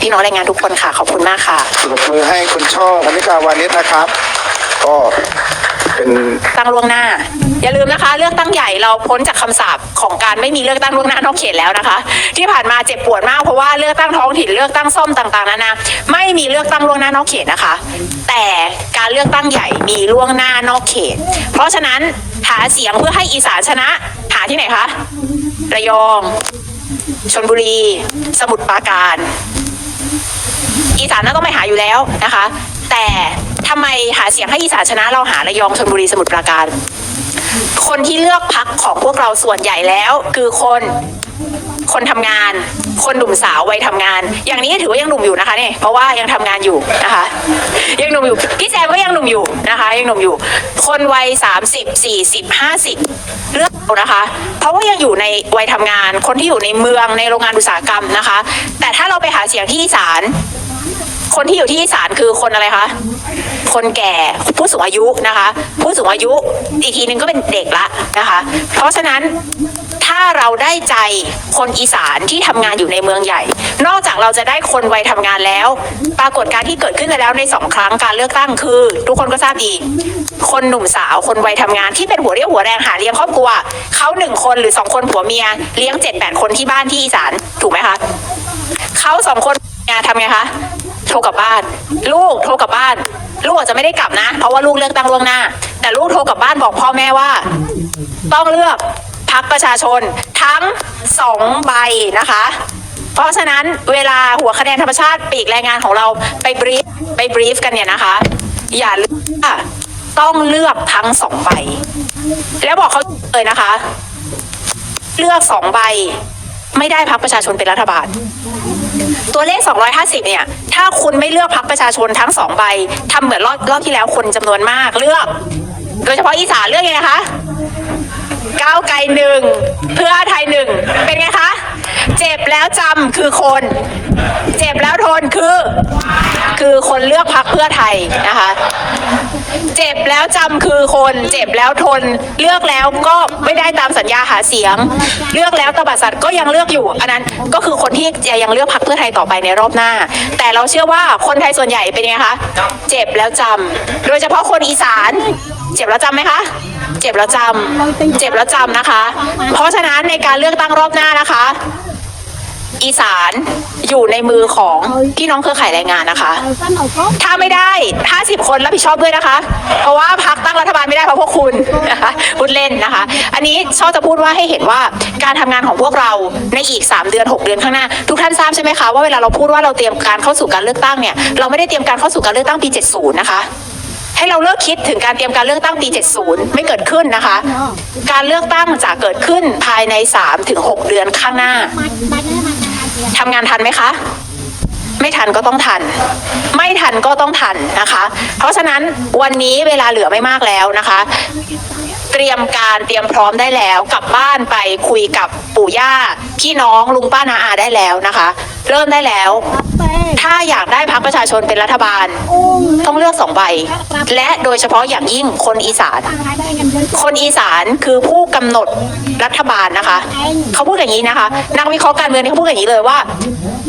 พี่น้องแรงงานทุกคนค่ะ ขอบคุณมากค่ะปรบมือให้คุณช่อธนิกาวานิชนะครับ ก็เป็นตั้งล่วงหน้า อย่าลืมนะคะ เลือกตั้งใหญ่เราพ้นจากคำสาปของการไม่มีเลือกตั้งล่วงหน้านอกเขตแล้วนะคะ ที่ผ่านมาเจ็บปวดมากเพราะว่าเลือกตั้งท้องถิ่นเลือกตั้งซ่อมต่างๆนานาไม่มีเลือกตั้งล่วงหน้านอกเขตนะคะ แต่การเลือกตั้งใหญ่มีล่วงหน้านอกเขต เพราะฉะนั้นหาเสียงเพื่อให้อีสานชนะ หาที่ไหนคะระยองชนบุรี สมุทรปราการ อีสานน่าต้องไปหาอยู่แล้วนะคะ แต่ทำไมหาเสียงให้อีสานชนะเราหาระยองชลบุรีสมุทรปราการ คนที่เลือกพักของพวกเราส่วนใหญ่แล้ว คือคนคนทำงาน คนหนุ่มสาววัยทำงาน อย่างนี้ถือว่ายังหนุ่มอยู่นะคะเนี่ยเพราะว่ายังทำงานอยู่นะคะ ยังหนุ่มอยู่พี่แซมก็ยังหนุ่มอยู่นะคะ ยังหนุ่มอยู่ คนวัยสามสิบสี่สิบห้าสิบเลือกเอานะคะ เพราะว่ายังอยู่ในวัยทำงาน คนที่อยู่ในเมืองในโรงงานอุตสาหกรรมนะคะ แต่ถ้าเราไปหาเสียงที่อีสาน คนที่อยู่ที่อีสานคือคนอะไรคะคนแก่ผู้สูงอายุนะคะ ผู้สูงอายุอีกทีนึงก็เป็นเด็กละนะคะ เพราะฉะนั้นถ้าเราได้ใจคนอีสานที่ทำงานอยู่ในเมืองใหญ่ นอกจากเราจะได้คนวัยทำงานแล้ว ปรากฏการที่เกิดขึ้นไปแล้วในสองครั้งการเลือกตั้งคือ ทุกคนก็ทราบดี คนหนุ่มสาวคนวัยทำงานที่เป็นหัวเรี่ยวหัวแรงหาเลี้ยงครอบครัวเขาหนึ่งคนหรือสองคนผัวเมียเลี้ยงเจ็ดแปดคนที่บ้านที่อีสานถูกไหมคะเขาสองคนงานทำไงคะ โทรกลับบ้าน ลูกโทรกลับบ้าน ลูกอาจจะไม่ได้กลับนะ เพราะว่าลูกเลือกตั้งล่วงหน้า แต่ลูกโทรกลับบ้านบอกพ่อแม่ว่า ต้องเลือกพักประชาชนทั้งสองใบนะคะ เพราะฉะนั้นเวลาหัวคะแนนธรรมชาติปีกแรงงานของเราไปบรีฟไปบรีฟกันเนี่ยนะคะ อย่าลืมต้องเลือกทั้งสองใบ แล้วบอกเขาเลยนะคะ เลือกสองใบ ไม่ได้พักประชาชนเป็นรัฐบาล ตัวเลข 250 เนี่ย ถ้าคุณไม่เลือกพักประชาชนทั้งสองใบทำเหมือนรอบรอบที่แล้วคนจำนวนมากเลือก โดยเฉพาะอีสานเลือกยังไงคะก้าวไกลหนึ่งเพื่อไทยหนึ่งเป็นไงคะ เจ็บแล้วจำคือคน เจ็บแล้วทนคือ คือคนเลือกพักเพื่อไทยนะคะ เจ็บแล้วจำคือคน เจ็บแล้วทน เลือกแล้วก็ไม่ได้ตามสัญญาหาเสียง เลือกแล้วตบสัตว์ก็ยังเลือกอยู่ อันนั้นก็คือคนที่จะยังเลือกพักเพื่อไทยต่อไปในรอบหน้า แต่เราเชื่อว่าคนไทยส่วนใหญ่เป็นไงคะเจ็บแล้วจำโดยเฉพาะคนอีสานเจ็บแล้วจำไหมคะ เจ็บแล้วจำเจ็บแล้วจำนะคะ เพราะฉะนั้นในการเลือกตั้งรอบหน้านะคะ อีสานอยู่ในมือของพี่น้องเครือข่ายแรงงานนะคะ ถ้าไม่ได้ 50 คนรับผิดชอบด้วยนะคะ เพราะว่าพักตั้งรัฐบาลไม่ได้เพราะพวกคุณนะคะพูดเล่นนะคะ อันนี้ชอบจะพูดว่าให้เห็นว่าการทำงานของพวกเราในอีก 3 เดือน 6 เดือนข้างหน้า ทุกท่านทราบใช่ไหมคะว่าเวลาเราพูดว่าเราเตรียมการเข้าสู่การเลือกตั้งเนี่ยเราไม่ได้เตรียมการเข้าสู่การเลือกตั้งปี 70 นะคะให้เราเลิกคิดถึงการเตรียมการเลือกตั้งปี 70 ไม่เกิดขึ้นนะคะ การเลือกตั้งจะเกิดขึ้นภายใน 3-6 เดือนข้างหน้า ทำงานทันไหมคะ ไม่ทันก็ต้องทัน ไม่ทันก็ต้องทันนะคะ เพราะฉะนั้นวันนี้เวลาเหลือไม่มากแล้วนะคะ เตรียมการเตรียมพร้อมได้แล้ว กลับบ้านไปคุยกับปู่ย่าพี่น้องลุงป้านาอาได้แล้วนะคะเริ่มได้แล้ว ถ้าอยากได้พักประชาชนเป็นรัฐบาล ต้องเลือกสองใบ และโดยเฉพาะอย่างยิ่งคนอีสาน คนอีสานคือผู้กำหนดรัฐบาลนะคะ เขาพูดอย่างนี้นะคะ นักวิเคราะห์การเมืองเขาพูดอย่างนี้เลยว่า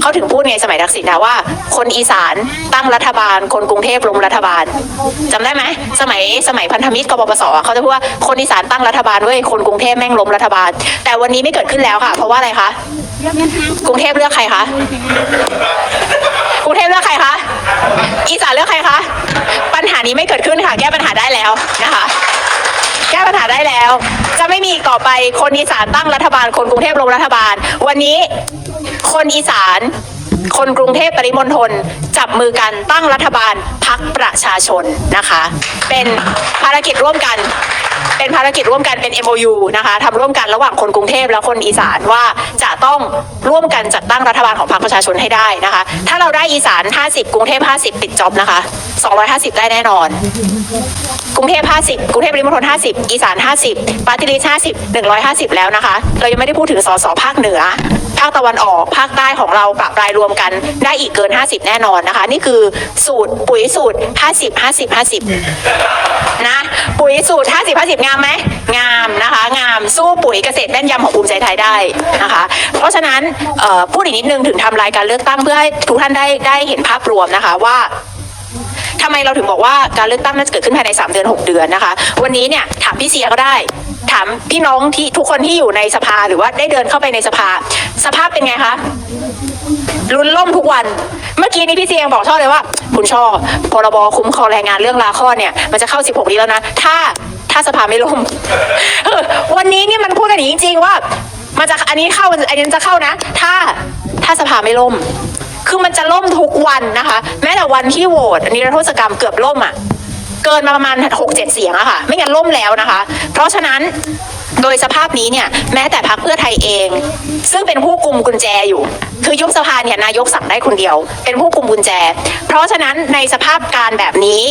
เขาถึงพูดไงสมัยทักษิณนะว่า คนอีสานตั้งรัฐบาล คนกรุงเทพล้มรัฐบาลจำได้ไหมสมัยสมัยพันธมิตรกบปสเขาจะพูดว่าคนอีสานตั้งรัฐบาลเว้ยคนกรุงเทพแม่งล้มรัฐบาล แต่วันนี้ไม่เกิดขึ้นแล้วค่ะ เพราะว่าอะไรคะกรุงเทพเลือกใครคะกรุงเทพเลือกใครคะอีสานเลือกใครคะปัญหานี้ไม่เกิดขึ้นค่ะ แก้ปัญหาได้แล้วนะคะ แก้ปัญหาได้แล้ว จะไม่มีอีกต่อไปคนอีสานตั้งรัฐบาล คนกรุงเทพลงรัฐบาล วันนี้คนอีสาน คนกรุงเทพปริมณฑล จับมือกันตั้งรัฐบาลพักประชาชนนะคะ เป็นภารกิจร่วมกัน เป็นภารกิจร่วมกันเป็น MOU นะคะทำร่วมกันระหว่างคนกรุงเทพและคนอีสานว่าจะต้องร่วมกันจัดตั้งรัฐบาลของพรรคประชาชนให้ได้นะคะ ถ้าเราได้อีสาน 50 กรุงเทพ 50 ติดจ็อบนะคะ 250 ได้แน่นอน กรุงเทพ 50 กรุงเทพริมณฑล50 อีสาน 50ปาร์ติลิส50 150 แล้วนะคะ เรายังไม่ได้พูดถึงสสภาคเหนือ ภาคตะวันออก ภาคใต้ของเราปรับรายรวมกันได้อีกเกิน 50 แน่นอนนะคะ นี่คือสูตรปุ๋ยสูตร 50 50 50 นะ ปุ๋ยสูตร 50 50 งามไหมงามนะคะ งามสู้ปุ๋ยเกษตรแม่นยำของภูมิใจไทยได้นะคะ เพราะฉะนั้นพูดอีกนิดนึงถึงทำรายการเลือกตั้งเพื่อให้ทุกท่านได้ได้เห็นภาพรวมนะคะว่าทำไมเราถึงบอกว่าการเลือกตั้งน่าจะเกิดขึ้นภายใน 3 เดือน 6 เดือนนะคะ วันนี้เนี่ยถามพี่เสียก็ได้ ถามพี่น้องที่ทุกคนที่อยู่ในสภาหรือว่าได้เดินเข้าไปในสภา สภาพเป็นไงคะ ลุ้นล่มทุกวัน เมื่อกี้นี้พี่เสียงบอกช่อเลยว่า คุณช่อพรบคุ้มครองแรงงานเรื่องลาข้อเนี่ย มันจะเข้า 16 นี้แล้วนะ ถ้าถ้าสภาไม่ล่ม วันนี้นี่มันพูดกันอย่างจริง ๆ ว่า มันจะอันนี้เข้าอันนี้จะเข้านะ ถ้าถ้าสภาไม่ล่ม คือมันจะล่มทุกวันนะคะ แม้แต่วันที่โหวตนิรโทษกรรมเกือบล่มอะ เกินมาประมาณ 6 7 เสียงอะค่ะ ไม่งั้นล่มแล้วนะคะ เพราะฉะนั้น โดยสภาพนี้เนี่ยแม้แต่พรรคเพื่อไทยเอง ซึ่งเป็นผู้กุมกุญแจอยู่ คือยุบสภาเนี่ยนายกสั่งได้คนเดียว เป็นผู้กุมกุญแจ เพราะฉะนั้นในสภาพการแบบนี้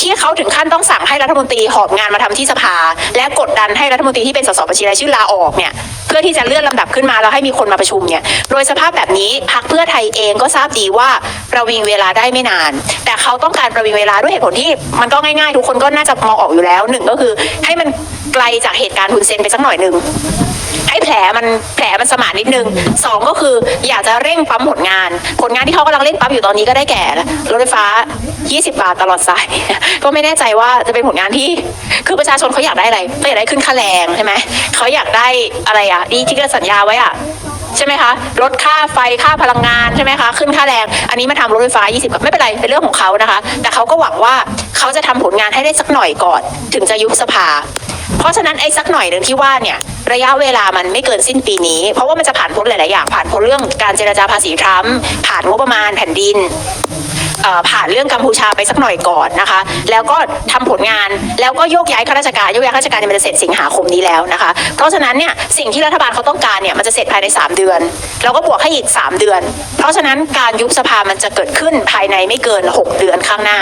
ที่เขาถึงขั้นต้องสั่งให้รัฐมนตรีหอบงานมาทำที่สภา และกดดันให้รัฐมนตรีที่เป็นสสบัญชีรายชื่อลาออกเนี่ยเพื่อที่จะเลื่อนลำดับขึ้นมาแล้วให้มีคนมาประชุมเนี่ยโดยสภาพแบบนี้พรรคเพื่อไทยเองก็ทราบดีว่าประวิงเวลาได้ไม่นาน แต่เขาต้องการประวิงเวลาด้วยเหตุผลที่มันก็ง่ายๆ ทุกคนก็น่าจะมองออกอยู่แล้วหนึ่งก็คือให้มัน ไกลจากเหตุการณ์ทุนเซนไปสักหน่อยหนึ่งให้แผลมันแผลมันสมานนิดนึงสองก็คืออยากจะเร่งปั๊มผลงาน ผลงานที่เขากำลังเร่งปั๊มอยู่ตอนนี้ก็ได้แก่รถไฟฟ้า 20 บาทตลอดสาย ก็ไม่แน่ใจว่าจะเป็นผลงานที่ คือประชาชนเขาอยากได้อะไรเขาอยากได้ขึ้นค่าแรงใช่ไหมเขาอยากได้อะไรอะดีที่ก็สัญญาไว้อะใช่ไหมคะลดค่าไฟค่าพลังงานใช่ไหมคะขึ้นค่าแรง อันนี้มาทำรถไฟฟ้า 20กับไม่เป็นไรเป็นเรื่องของเขานะคะ แต่เขาก็หวังว่าเขาจะทำผลงานให้ได้สักหน่อยก่อน ถึงจะยุบสภา เพราะฉะนั้นไอ้สักหน่อยหนึ่งที่ว่าเนี่ยระยะเวลามันไม่เกินสิ้นปีนี้ เพราะว่ามันจะผ่านพ้นหลาย ๆ อย่างผ่านพ้นเรื่องการเจรจาภาษีทรัมป์ผ่านงบประมาณแผ่นดินผ่านเรื่องกัมพูชาไปสักหน่อยก่อนนะคะ แล้วก็ทำผลงานแล้วก็โยกย้ายข้าราชการโยกย้ายข้าราชการมันจะเสร็จสิงหาคมนี้แล้วนะคะ เพราะฉะนั้นเนี่ยสิ่งที่รัฐบาลเขาต้องการเนี่ยมันจะเสร็จภายใน 3 เดือนแล้วก็บวกให้อีก 3 เดือน เพราะฉะนั้นการยุบสภามันจะเกิดขึ้นภายในไม่เกิน 6 เดือนข้างหน้า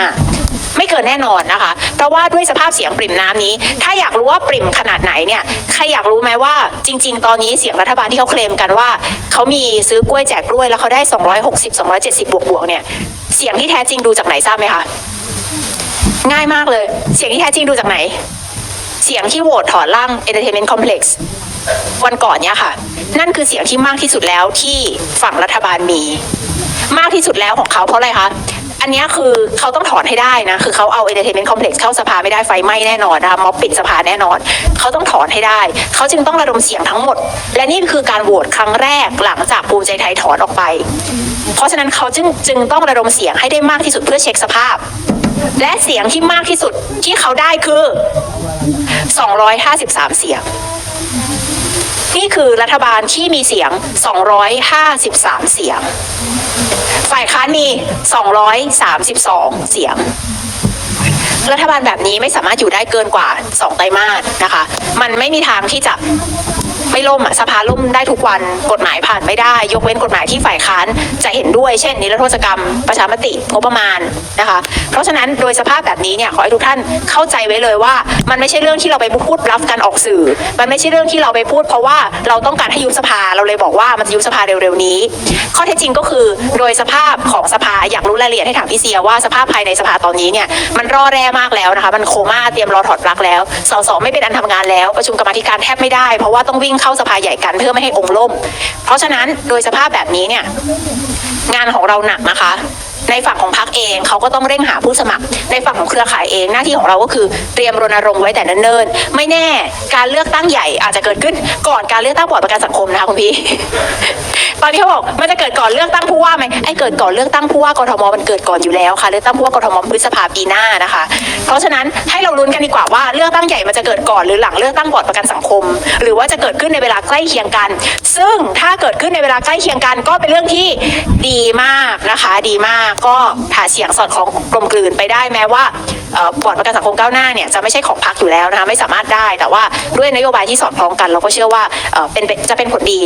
ไม่เกินแน่นอนนะคะ เพราะว่าด้วยสภาพเสียงปริ่มน้ำนี้ ถ้าอยากรู้ว่าปริ่มขนาดไหนเนี่ยใครอยากรู้ไหมว่าจริง ๆ ตอนนี้เสียงรัฐบาลที่เขาเคลมกันว่าเขามีซื้อกล้วยแจกกล้วยแล้วเขาได้ 260 270 บวกบวกเนี่ยเสียงที่แท้จริงดูจากไหนทราบไหมคะง่ายมากเลย เสียงที่แท้จริงดูจากไหน เสียงที่โหวตถอนร่าง Entertainment Complex วันก่อนเนี่ยค่ะ นั่นคือเสียงที่มากที่สุดแล้วที่ฝั่งรัฐบาลมี มากที่สุดแล้วของเขาเพราะอะไรคะ อันนี้คือเขาต้องถอนให้ได้นะ คือเขาเอา Entertainment Complex เข้าสภาไม่ได้ไฟไหม้แน่นอนนะคะม็อบปิดสภาแน่นอน เขาต้องถอนให้ได้ เขาจึงต้องระดมเสียงทั้งหมด และนี่คือการโหวตครั้งแรกหลังจากภูมิใจไทยถอนออกไป เพราะฉะนั้นเขาจึงจึงต้องระดมเสียงให้ได้มากที่สุดเพื่อเช็คสภาพ และเสียงที่มากที่สุดที่เขาได้คือ 253 เสียง นี่คือรัฐบาลที่มีเสียง 253 เสียง ฝ่ายค้านมี 232 เสียง รัฐบาลแบบนี้ไม่สามารถอยู่ได้เกินกว่า 2 ไตรมาสนะคะ มันไม่มีทางที่จะ ไม่ล่มอะสภาล่มได้ทุกวันกฎหมายผ่านไม่ได้ ยกเว้นกฎหมายที่ฝ่ายค้านจะเห็นด้วย เช่น นิรโทษกรรม ประชามติงบประมาณนะคะ เพราะฉะนั้นโดยสภาพแบบนี้เนี่ยขอให้ทุกท่านเข้าใจไว้เลยว่า มันไม่ใช่เรื่องที่เราไปพูดรับกันออกสื่อ มันไม่ใช่เรื่องที่เราไปพูด เพราะว่าเราต้องการให้ยุบสภาเราเลยบอกว่ามันจะยุบสภาเร็วๆนี้ ข้อเท็จจริงก็คือโดยสภาพของสภาอยากรู้รายละเอียดให้ถามพี่เซียว่าสภาพภายในสภาตอนนี้เนี่ยมันร่อแร่มากแล้วนะคะ มันโคม่าเตรียมรอถอดปลั๊กแล้วสสไม่เป็นอันทำงานแล้ว ประชุมกรรมธิการแทบไม่ได้ เพราะว่าต้องวิ่งเข้าสภาใหญ่กันเพื่อไม่ให้องค์ล่ม เพราะฉะนั้นโดยสภาพแบบนี้เนี่ยงานของเราหนักนะคะ ในฝั่งของพรรคเองเขาก็ต้องเร่งหาผู้สมัคร ในฝั่งของเครือข่ายเองหน้าที่ของเราก็คือเตรียมรณรงค์ไว้แต่เนิ่นๆไม่แน่การเลือกตั้งใหญ่อาจจะเกิดขึ้นก่อนการเลือกตั้งบอร์ดประกันสังคมนะคะคุณพี่ตอนนี้เขาบอกมันจะเกิดก่อนเลือกตั้งผู้ว่าไหมไอ้เกิดก่อนเลือกตั้งผู้ว่ากทมมันเกิดก่อนอยู่แล้วค่ะเลือกตั้งผู้ว่ากทมพฤษภาปีหน้านะคะ เพราะฉะนั้นให้เราลุ้นกันดีกว่าว่าเลือกตั้งใหญ่มันจะเกิดก่อนหรือหลังเลือกตั้งบอร์ดประกันสังคม หรือว่าจะเกิดขึ้นในเวลาใกล้เคียงกัน ซึ่งถ้าเกิดขึ้นในเวลาใกล้เคียงกันก็เป็นเรื่องที่ดีมากนะคะ ดีมากก็หาเสียงสอดคล้องกลมกลืนไปได้แม้ว่าเอ่อบอร์ดประกันสังคมก้าวหน้าเนี่ยจะไม่ใช่ของพรรคอยู่แล้วนะคะไม่สามารถได้ แต่ว่าด้วยนโยบายที่สอดคล้องกัน เราก็เชื่อว่าเป็นจะเป็นผลดี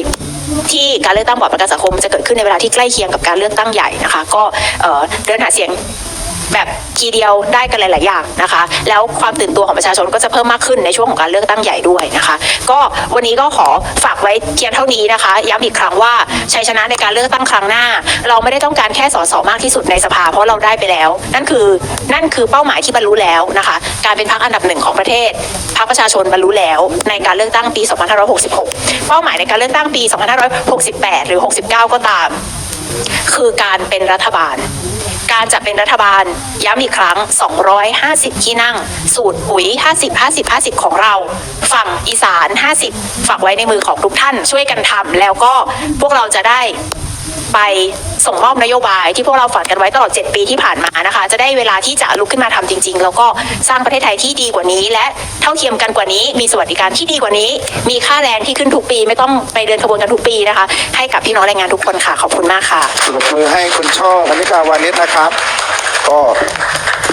ที่การเลือกตั้งบอร์ดประกันสังคมจะเกิดขึ้นในเวลาที่ใกล้เคียงกับการเลือกตั้งใหญ่นะคะ ก็เอ่อเดินหาเสียง แบบทีเดียวได้กันหลาย ๆ อย่างนะคะ แล้วความตื่นตัวของประชาชนก็จะเพิ่มมากขึ้นในช่วงของการเลือกตั้งใหญ่ด้วยนะคะ ก็วันนี้ก็ขอฝากไว้เพียงเท่านี้นะคะย้ำอีกครั้งว่าชัยชนะในการเลือกตั้งครั้งหน้า เราไม่ได้ต้องการแค่สสมากที่สุดในสภาเพราะเราได้ไปแล้ว นั่นคือนั่นคือเป้าหมายที่บรรลุแล้วนะคะ การเป็นพรรคอันดับหนึ่งของประเทศพรรคประชาชนบรรลุแล้วในการเลือกตั้งปี 2566 เป้าหมายในการเลือกตั้งปี 2568 หรือ 69 ก็ตาม คือการเป็นรัฐบาล การจะเป็นรัฐบาล ย้ำอีกครั้ง 250 ที่นั่ง สูตรปุ๋ย 50 50 50 ของเรา ฝั่งอีสาน 50 ฝากไว้ในมือของทุกท่านช่วยกันทำแล้วก็พวกเราจะได้ ไปส่งมอบนโยบายที่พวกเราฝันกันไว้ตลอด 7 ปีที่ผ่านมานะคะ จะได้เวลาที่จะลุกขึ้นมาทำจริง ๆ แล้วก็สร้างประเทศไทยที่ดีกว่านี้ และเท่าเทียมกันกว่านี้ มีสวัสดิการที่ดีกว่านี้ มีค่าแรงที่ขึ้นทุกปี ไม่ต้องไปเดินขบวนกันทุกปีนะคะ ให้กับพี่น้องแรงงานทุกคนค่ะขอบคุณมากค่ะปรบมือให้คุณช่อธนิกาวานิชนะครับ ก็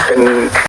เป็น